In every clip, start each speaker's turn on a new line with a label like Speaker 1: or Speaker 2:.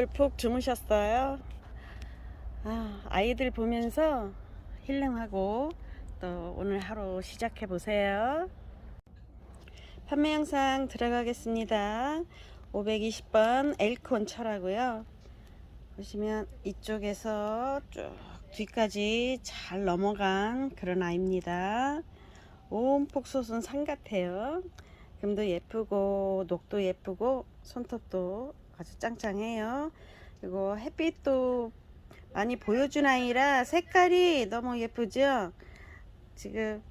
Speaker 1: 잠들 푹 주무셨어요? 아, 아이들 보면서 힐링하고 또 오늘 하루 시작해 보세요. 판매 영상 들어가겠습니다. 520번 엘콘 철하고요. 보시면 이쪽에서 쭉 뒤까지 잘 넘어간 그런 아이입니다. 온폭 솟은 산 같아요. 금도 예쁘고 녹도 예쁘고 손톱도 아주 짱짱해요. 그리고 햇빛도 많이 보여준 아이라 색깔이 너무 예쁘죠? 지금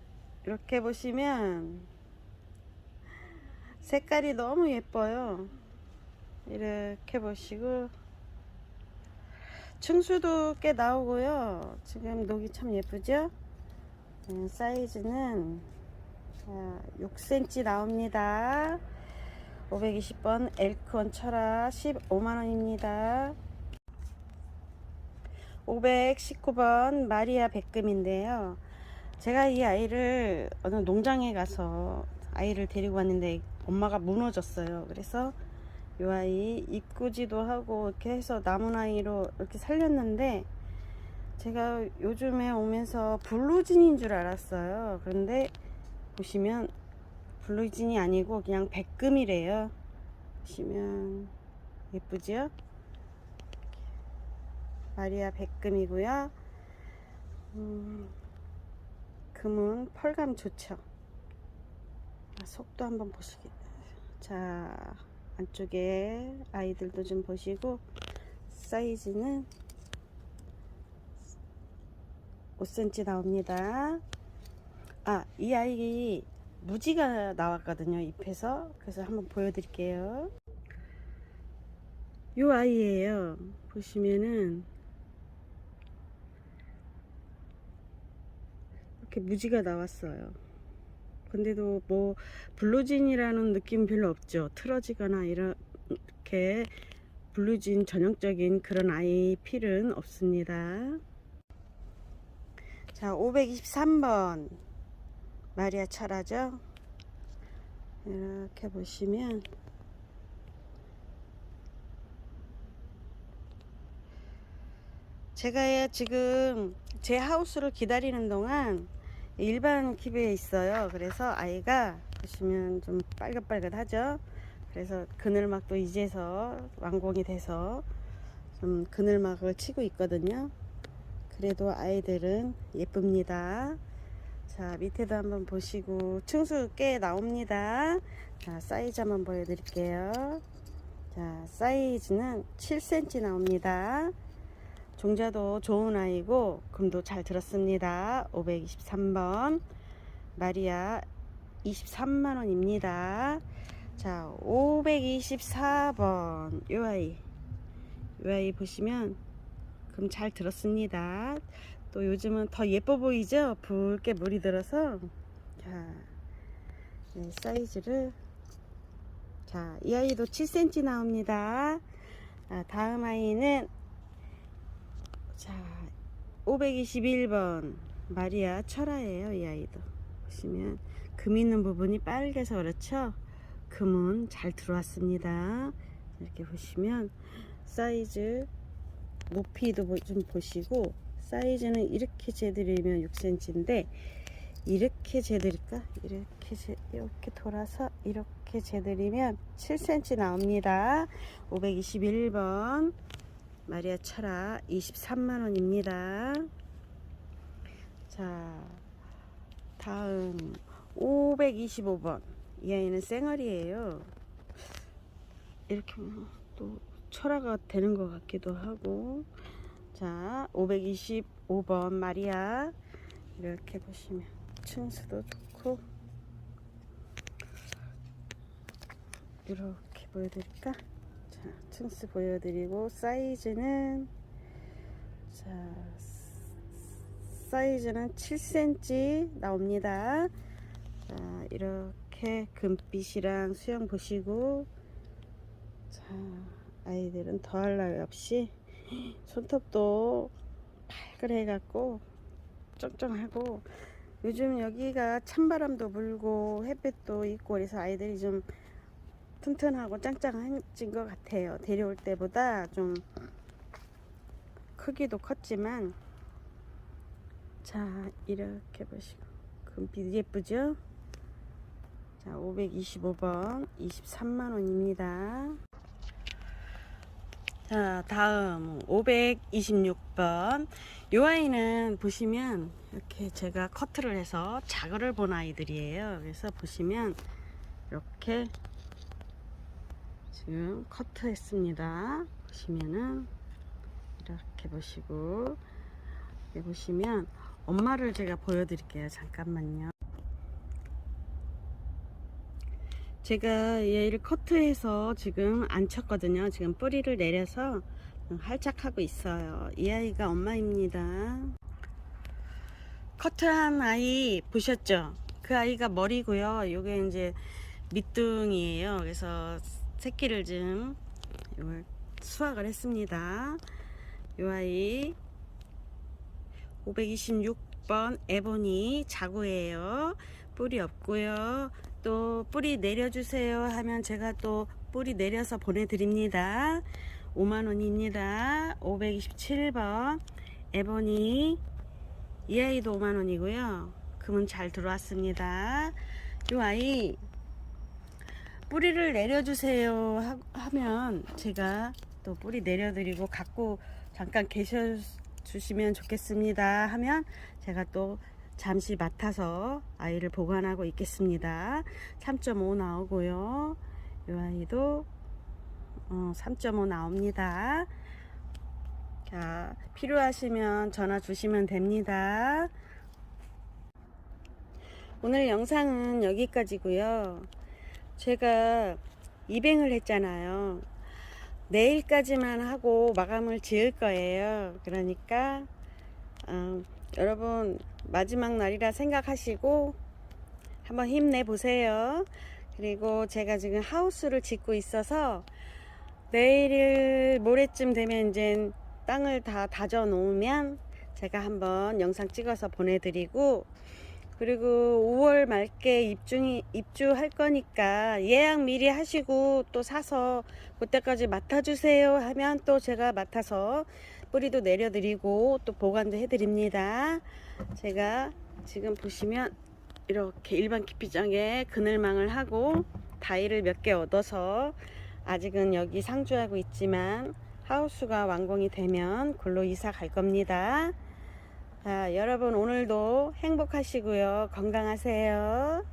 Speaker 1: 이렇게 보시면 색깔이 너무 예뻐요. 이렇게 보시고 층수도 꽤 나오고요. 지금 녹이 참 예쁘죠? 음, 사이즈는 자, 6cm 나옵니다. 520번 엘콘 철화 15만원입니다. 519번 마리아 백금인데요. 제가 이 아이를 어느 농장에 가서 아이를 데리고 왔는데 엄마가 무너졌어요. 그래서 이 아이 이꾸지도 하고 이렇게 해서 남은 아이로 이렇게 살렸는데 제가 요즘에 오면서 블루진인 줄 알았어요. 그런데 보시면 블루진이 아니고 그냥 백금이래요. 보시면 예쁘죠? 마리아 백금이고요. 음, 금은 펄감 좋죠. 아, 속도 한번 보시기. 자, 안쪽에 아이들도 좀 보시고 사이즈는 5cm 나옵니다. 아, 이 아이 무지가 나왔거든요. 잎에서. 그래서 한번 보여드릴게요. 요 아이예요. 보시면은 이렇게 무지가 나왔어요. 근데도 뭐 블루진이라는 느낌 별로 없죠. 틀어지거나 이렇게 블루진 전형적인 그런 아이 필은 없습니다. 자, 523번 마리아 철화죠. 이렇게 보시면 제가 지금 제 하우스를 기다리는 동안 일반 킵에 있어요. 그래서 아이가 보시면 좀 빨갛빨갛하죠. 그래서 그늘막도 이제서 완공이 돼서 좀 그늘막을 치고 있거든요. 그래도 아이들은 예쁩니다. 자, 밑에도 한번 보시고 층수 꽤 나옵니다. 자, 사이즈 한번 보여드릴게요. 자, 사이즈는 7cm 나옵니다. 종자도 좋은 아이고 금도 잘 들었습니다. 523번 마리아 23만원입니다. 자 524번 요 아이 요 아이 보시면 금 잘 들었습니다. 또 요즘은 더 예뻐 보이죠? 붉게 물이 들어서 자 네, 사이즈를 자 이 아이도 7cm 나옵니다. 아, 다음 아이는 자, 521번 마리아 철화예요. 이 아이도 보시면 금 있는 부분이 빨개서 그렇죠. 금은 잘 들어왔습니다. 이렇게 보시면 사이즈 높이도 좀 보시고 사이즈는 이렇게 재드리면 6cm인데 이렇게 재드릴까? 이렇게 재, 이렇게 돌아서 이렇게 재드리면 7cm 나옵니다. 521번 마리아 철아 23만원입니다. 자, 다음 525번. 이 아이는 쌩얼이에요. 이렇게 또 철화가 되는 것 같기도 하고. 자, 525번 마리아. 이렇게 보시면 층수도 좋고. 이렇게 보여드릴까? 자, 층스 보여드리고 사이즈는 자 사이즈는 7cm 나옵니다. 자 이렇게 금빛이랑 수영 보시고 자 아이들은 더할 나위 없이 손톱도 발그레 갖고 쩡쩡하고 요즘 여기가 찬바람도 불고 햇빛도 있고 그래서 아이들이 좀 튼튼하고 짱짱해진 것 같아요. 데려올 때보다 좀 크기도 컸지만 자 이렇게 보시고 금빛 예쁘죠? 자 525번 23만원입니다. 자 다음 526번. 요 아이는 보시면 이렇게 제가 커트를 해서 자그를 본 아이들이에요. 그래서 보시면 이렇게 지금 커트했습니다. 보시면은 이렇게 보시고 여기 보시면 엄마를 제가 보여드릴게요. 잠깐만요 제가 얘를 커트해서 지금 안 쳤거든요. 지금 뿌리를 내려서 활짝하고 있어요. 이 아이가 엄마입니다. 커트한 아이 보셨죠? 그 아이가 머리고요. 요게 이제 밑둥이에요. 그래서 새끼를 좀 이걸 수확을 했습니다. 요 아이 526번 에보니 자구예요. 뿌리 없고요. 또 뿌리 내려주세요 하면 제가 또 뿌리 내려서 보내드립니다. 5만원입니다. 527번 에보니 이 아이도 5만원이고요. 금은 잘 들어왔습니다. 이 아이 뿌리를 내려주세요 하- 하면 제가 또 뿌리 내려드리고 갖고 잠깐 계셔 주시면 좋겠습니다 하면 제가 또 잠시 맡아서 아이를 보관하고 있겠습니다. 3.5 나오고요. 이 아이도 어, 3.5 나옵니다. 자, 필요하시면 전화 주시면 됩니다. 오늘 영상은 여기까지고요. 제가 입행을 했잖아요. 내일까지만 하고 마감을 지을 거예요. 그러니까 어, 여러분 마지막 날이라 생각하시고 한번 힘내 보세요. 그리고 제가 지금 하우스를 짓고 있어서 내일 모레쯤 되면 이제 땅을 다 다져 놓으면 제가 한번 영상 찍어서 보내드리고 그리고 5월 말께 입중이, 입주할 거니까 예약 미리 하시고 또 사서 그때까지 맡아주세요 하면 또 제가 맡아서 뿌리도 내려드리고 또 보관도 해드립니다. 제가 지금 보시면 이렇게 일반 기피장에 그늘망을 하고 다이를 몇 개 얻어서 아직은 여기 상주하고 있지만 하우스가 완공이 되면 골로 이사 갈 겁니다. 자, 여러분 오늘도 행복하시고요. 건강하세요.